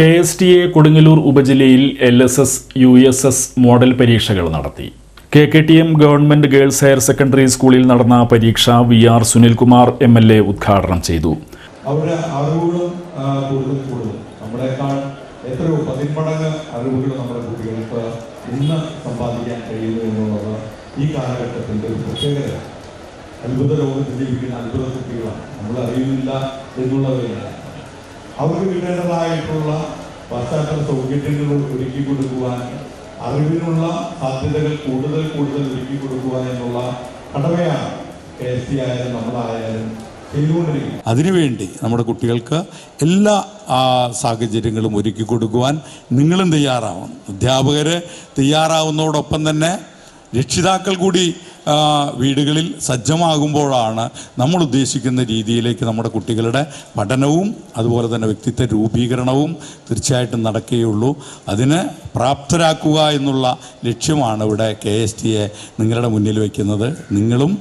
K S T A Kodungallur ഉപജില്ലയിൽ L S S U S S model പരീക്ഷകൾ നടത്തി. K K T M government girls higher secondary സ്കൂളിൽ നടന്ന പരീക്ഷ V R Sunilkumar M L A ഉദ്ഘാടനം ചെയ്തു. അവർ നമ്മുടെ സമ്പാദിക്കാൻ ഈ അത്ഭുത ലോകത്ത് ജീവിക്കുന്ന അത്ഭുത കുട്ടികളാണ്. നമ്മൾ അറിയുന്നില്ല എന്നുള്ളതല്ല അവർക്ക് കിട്ടേണ്ടതായിട്ടുള്ള പശ്ചാത്തല സൗകര്യങ്ങൾ ഒരുക്കി കൊടുക്കുവാൻ അറിവിനുള്ള സാധ്യതകൾ കൂടുതൽ കൂടുതൽ ഒരുക്കി കൊടുക്കുവാൻ എന്നുള്ള കടമയാണ് കെ എസ് സി ആയാലും നമ്മളായാലും അതിനുവേണ്ടി നമ്മുടെ കുട്ടികൾക്ക് എല്ലാ സാഹചര്യങ്ങളും ഒരുക്കി കൊടുക്കുവാൻ നിങ്ങളും തയ്യാറാവണം. അധ്യാപകർ തയ്യാറാവുന്നതോടൊപ്പം തന്നെ രക്ഷിതാക്കൾ കൂടി വീടുകളിൽ സജ്ജമാകുമ്പോഴാണ് നമ്മൾ ഉദ്ദേശിക്കുന്ന രീതിയിലേക്ക് നമ്മുടെ കുട്ടികളുടെ പഠനവും അതുപോലെ തന്നെ വ്യക്തിത്വ രൂപീകരണവും തീർച്ചയായിട്ടും നടക്കുകയുള്ളൂ. അതിന് പ്രാപ്തരാക്കുക എന്നുള്ള ലക്ഷ്യമാണ് ഇവിടെ കെ എസ് ടിയെ നിങ്ങളുടെ മുന്നിൽ വയ്ക്കുന്നത്. നിങ്ങളും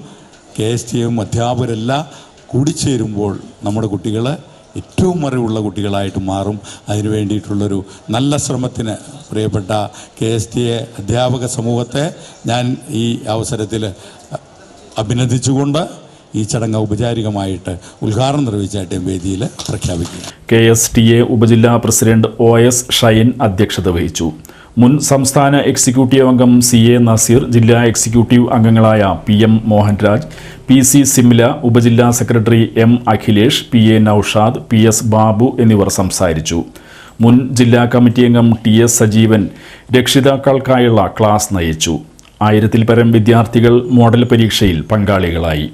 കെ എസ് ടിയും അധ്യാപകരെല്ലാം കൂടിച്ചേരുമ്പോൾ നമ്മുടെ കുട്ടികൾ ഏറ്റവും അറിവുള്ള കുട്ടികളായിട്ട് മാറും. അതിനു വേണ്ടിയിട്ടുള്ളൊരു നല്ല ശ്രമത്തിന് പ്രിയപ്പെട്ട കെ എസ് ടി എ അധ്യാപക സമൂഹത്തെ ഞാൻ ഈ അവസരത്തിൽ അഭിനന്ദിച്ചുകൊണ്ട് ഈ ചടങ്ങ് ഔപചാരികമായിട്ട് ഉദ്ഘാടനം നിർവഹിച്ചായിട്ട് വേദിയിൽ പ്രഖ്യാപിക്കും കെ എസ് ടി എ ഉപജില്ലാ പ്രസിഡന്റ് ഒ എസ് ഷൈൻ അധ്യക്ഷത വഹിച്ചു. മുൻ സംസ്ഥാന എക്സിക്യൂട്ടീവ് അംഗം സി എ നസീർ ജില്ലാ എക്സിക്യൂട്ടീവ് അംഗങ്ങളായ P M Mohanraj P C Simla ഉപജില്ലാ secretary M Akhilesh P A Noushad P S Babu എന്നിവർ സംസാരിച്ചു. മുൻ ജില്ലാ കമ്മിറ്റി അംഗം ടി എസ് സജീവൻ രക്ഷിതാക്കൾക്കായുള്ള ക്ലാസ് നയിച്ചു. ആയിരത്തിൽ പരം വിദ്യാർത്ഥികൾ മോഡൽ പരീക്ഷയിൽ പങ്കാളികളായി.